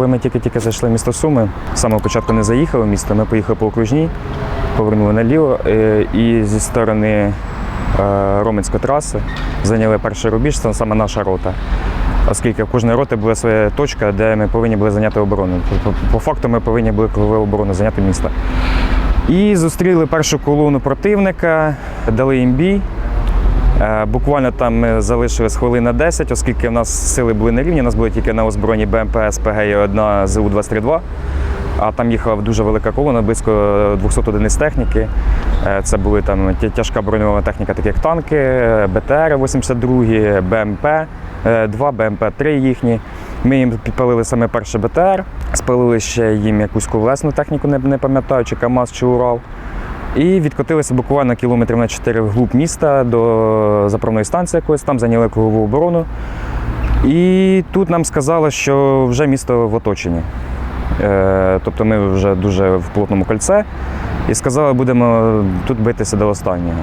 Коли ми тільки-тільки зайшли в місто Суми, з самого початку не заїхали в місто, ми поїхали по окружній, повернули наліво е, і зі сторони е, Роменської траси зайняли перший рубіж, це саме наша рота. Оскільки в кожної роти була своя точка, де ми повинні були зайняти оборону. По факту ми повинні були кругову оборону зайняти місто. І зустріли першу колону противника, дали їм бій. Е, Буквально там ми залишились хвилин на 10, оскільки в нас сили були на рівні, у нас були тільки на озброєнні БМП, СПГ і одна ЗУ-232. А там їхала дуже велика колона, близько 200 одиниць техніки. Е, Це були там тяжка броньована техніка, такі як танки, е, БТР-82, БМП, 2 БМП-3 їхні. Ми їм підпалили саме перше БТР, спалили ще їм якусь колесну техніку, не, не пам'ятаю, чи КАМАЗ, чи Урал. І відкотилися буквально кілометрів на 4 вглуб міста до заправної станції якоїсь, там зайняли кругову оборону. І тут нам сказали, що вже місто в оточенні. Е, Тобто ми вже дуже в плотному кольце. І сказали, будемо тут битися до останнього.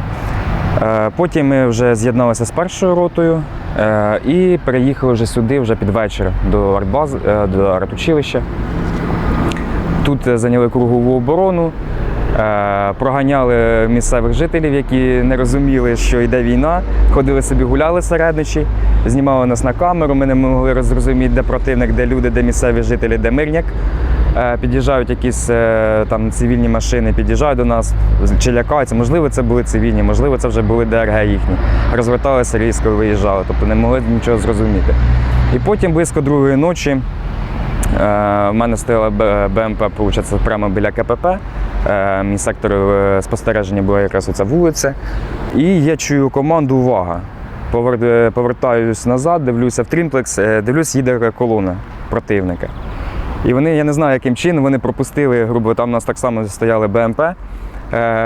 Е, Потім ми вже з'єдналися з першою ротою е, і переїхали вже сюди, вже під вечір до артбази, е, до артучилища. Тут зайняли кругову оборону, проганяли місцевих жителів, які не розуміли, що йде війна. Ходили собі, гуляли середничі, знімали нас на камеру. Ми не могли зрозуміти, де противник, де люди, де місцеві жителі, де мирняк. Е, Під'їжджають якісь е, там цивільні машини, під'їжджають до нас, чи лякаються. Можливо, це були цивільні, можливо, це вже були ДРГ їхні. Розверталися різко, виїжджали, тобто не могли нічого зрозуміти. І потім близько другої ночі Е, в мене стояла БМП, виходить, прямо біля КПП. Е, Мій е, спостереження була якраз оця вулиця. І я чую команду Увага. Е, Повертаюсь назад, дивлюся в трімплекс, дивлюсь, їде колона противника. І вони, я не знаю, яким чином, вони пропустили, грубо, там у нас так само стояли БМП.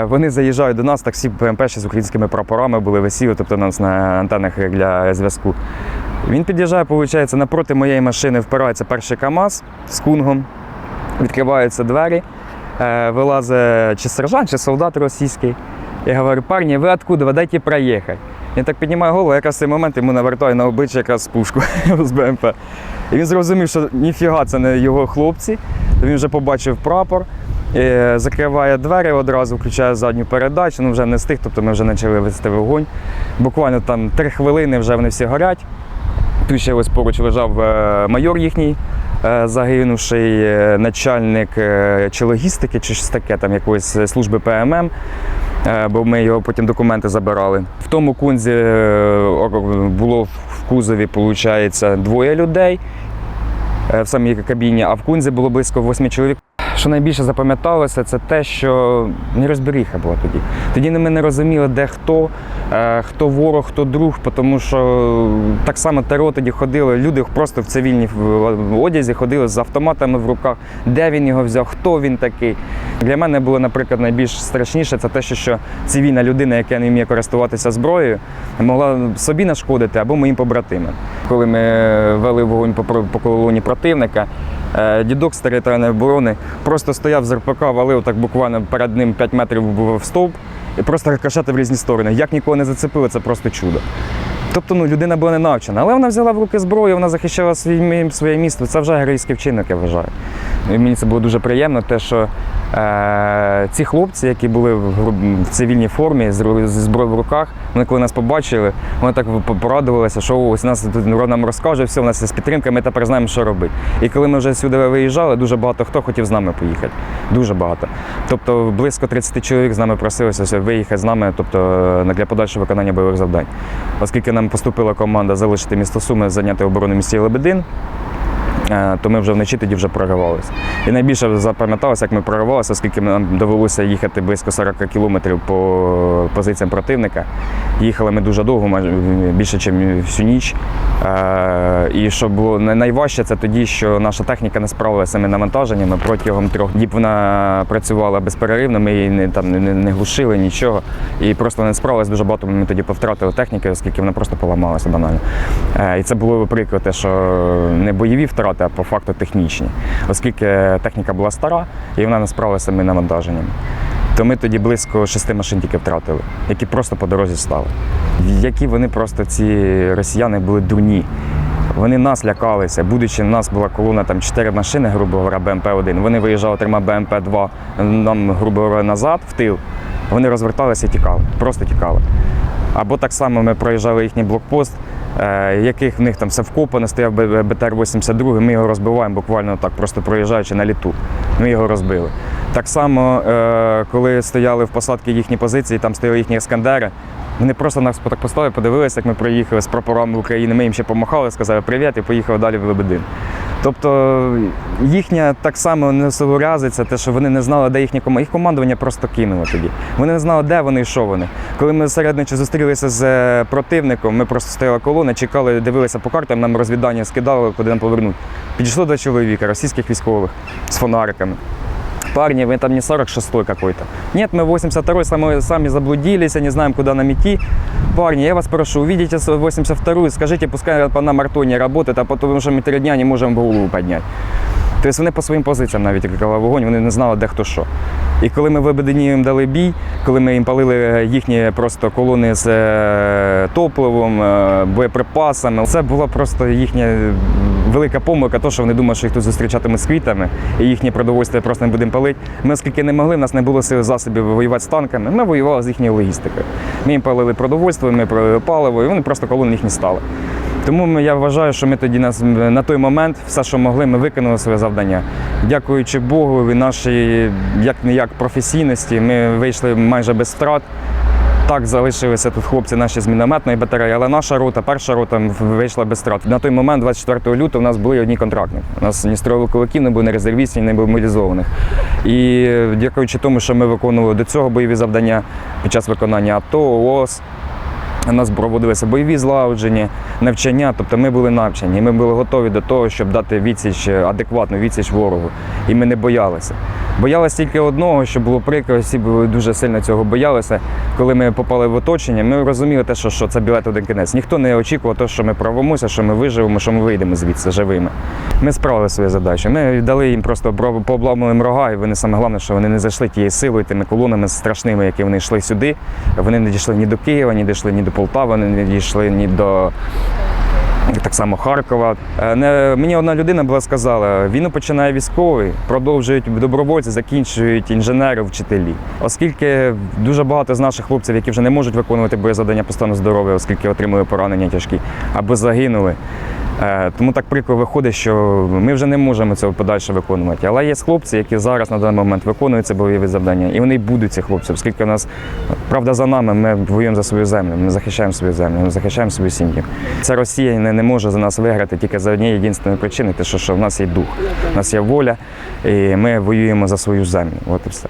Вони заїжджають до нас, так всі БМП ще з українськими прапорами були висіли, тобто нас на антенах для зв'язку. Він під'їжджає, виходить, напроти моєї машини впирається перший КАМАЗ з кунгом, відкриваються двері, е, вилазить чи сержант, чи солдат російський. Я говорю, парні, ви откуда? Ви дайте проїхати. Він так піднімає голову, якраз в цей момент йому навертаю на обличчя якраз пушку з БМП. І він зрозумів, що ніфіга це не його хлопці. Він вже побачив прапор, е, закриває двері одразу, включає задню передачу, ну вже не стих, тобто ми вже почали вести вогонь. Буквально там три хвилини вже вони всі горять. Тут ще ось поруч лежав е, майор їхній, загинувший е, начальник е, чи логістики, чи щось таке, там якоїсь е, служби ПММ, е, бо ми його потім документи забирали. В тому кунзі е, було в кузові, виходить, двоє людей е, в самій кабіні, а в кунзі було близько восьми чоловік. Що найбільше запам'яталося, це те, що нерозберіха була тоді. Тоді ми не розуміли, де хто, е, хто ворог, хто друг, тому що так само ТРО тоді ходили, люди просто в цивільній одязі ходили з автоматами в руках, де він його взяв, хто він такий. Для мене було, наприклад, найбільш страшніше це те, що, цивільна людина, яка не вміє користуватися зброєю, могла собі нашкодити або моїм побратимам. Коли ми вели вогонь по, колоні противника, Е, Дідок з територіальної оборони просто стояв з РПК, валив так буквально перед ним 5 метрів в стовп і просто рикошети в різні сторони. Як нікого не зацепили, це просто чудо. Тобто ну, людина була не навчена, але вона взяла в руки зброю, вона захищала своє місто. Це вже героїчний вчинок, я вважаю. І мені це було дуже приємно, те, що е, ці хлопці, які були в, в цивільній формі з, зброєю в руках, вони коли нас побачили, вони так порадувалися, що ось нас тут нам розкаже, все, у нас є підтримка, ми тепер знаємо, що робити. І коли ми вже сюди виїжджали, дуже багато хто хотів з нами поїхати. Дуже багато. Тобто близько 30 чоловік з нами просилися виїхати з нами, тобто е, для подальшого виконання бойових завдань. Оскільки нам поступила команда залишити місто Суми, зайняти оборону місті Лебедин, то ми вже вночі тоді вже проривалися. І найбільше запам'яталося, як ми проривалися, оскільки нам довелося їхати близько 40 кілометрів по позиціям противника. Їхали ми дуже довго, майже більше, ніж всю ніч. Е, І що було найважче, це тоді, що наша техніка не справилася цими навантаженнями. Протягом трьох діб вона працювала безперервно, ми її не, там, не, не глушили, нічого. І просто не справилася дуже багато. Ми тоді повтратили техніки, оскільки вона просто поламалася банально. Е, І це було прикро, те, що не бойові втрати, а по факту технічні, оскільки техніка була стара і вона не справилася з цими навантаженнями. То ми тоді близько шести машин тільки втратили, які просто по дорозі стали. Які вони просто ці росіяни були дурні. Вони нас лякалися, будучи, у нас була колона там 4 машини, грубо говоря, БМП-1. Вони виїжджали трьома БМП-2 нам, грубо говоря, назад, в тил. Вони розверталися і тікали, просто тікали. Або так само ми проїжджали їхній блокпост, яких в них там все не стояв БТР-82, ми його розбиваємо буквально так, просто проїжджаючи на літу. Ми його розбили. Так само, е, коли стояли в посадці їхні позиції, там стояли їхні ескандери, вони просто нас так поставили, подивилися, як ми проїхали з прапорами України. Ми їм ще помахали, сказали привіт і поїхали далі в Лебедин. Тобто їхня так само не несоуразиця, те, що вони не знали, де їхнє командування. Їх командування просто кинуло тоді. Вони не знали, де вони і що вони. Коли ми середничі зустрілися з е, противником, ми просто стояли колона, чекали, дивилися по картам, нам розвідання скидали, куди нам повернуть. Підійшло до чоловіка, російських військових з фонариками. Парни, вы там не 46-й какой-то. Нет, мы 82-й, сами, сами заблудились, не знаем, куда нам идти. Парни, я вас прошу, увидите 82-ю, скажите, пускай арто не работает, а потому что мы три дня не можем голову поднять. Тобто вони по своїм позиціям навіть викликали вогонь, вони не знали, де хто що. І коли ми в їм дали бій, коли ми їм палили їхні просто колони з е, топливом, е, боєприпасами, це була просто їхня велика помилка, то, що вони думали, що їх тут зустрічатимуть з квітами, і їхнє продовольство просто не будемо палити. Ми, оскільки не могли, в нас не було сил засобів воювати з танками, ми воювали з їхньою логістикою. Ми їм палили продовольство, ми палили паливо, і вони просто колони їхні стали. Тому я вважаю, що ми тоді нас на той момент все, що могли, ми виконали своє завдання. Дякуючи Богу, і нашій як не як професійності, ми вийшли майже без втрат. Так, залишилися тут хлопці наші з мінометної батареї, але наша рота, перша рота вийшла без втрат. На той момент, 24 лютого, у нас були одні контрактники. У нас ні стрілковиків не було, ні резервістів, було мобілізованих. І дякуючи тому, що ми виконували до цього бойові завдання під час виконання АТО, ООС, у нас проводилися бойові злагодження, навчання, тобто ми були навчені, ми були готові до того, щоб дати відсіч, адекватну відсіч ворогу. І ми не боялися. Боялися тільки одного, що було прикро, всі дуже сильно цього боялися. Коли ми попали в оточення, ми розуміли те, що, що це білет один кінець. Ніхто не очікував того, що ми прорвемося, що ми виживемо, що ми вийдемо звідси живими. Ми справили свою задачу. Ми дали їм просто пообламали рога, і вони саме головне, що вони не зайшли тією силою, тими колонами страшними, які вони йшли сюди. Вони не дійшли ні до Києва, ні дійшли ні до Полтави, не дійшли ні до так само Харкова. Е, Не, мені одна людина була сказала: війну починає військовий, продовжують добровольці, закінчують інженери, вчителі. Оскільки дуже багато з наших хлопців, які вже не можуть виконувати боєзадання по стану здоров'я, оскільки отримали поранення тяжкі, або загинули. Е, Тому так прикро виходить, що ми вже не можемо цього подальше виконувати. Але є хлопці, які зараз на даний момент виконують це бойові завдання, і вони будуть ці хлопці, оскільки у нас правда за нами, ми воюємо за свою землю, ми захищаємо свою землю, ми захищаємо свою сім'ю. Ця Росія не, не може за нас виграти тільки за однієї єдиної причини, те, що, що в нас є дух, в нас є воля, і ми воюємо за свою землю. От і все.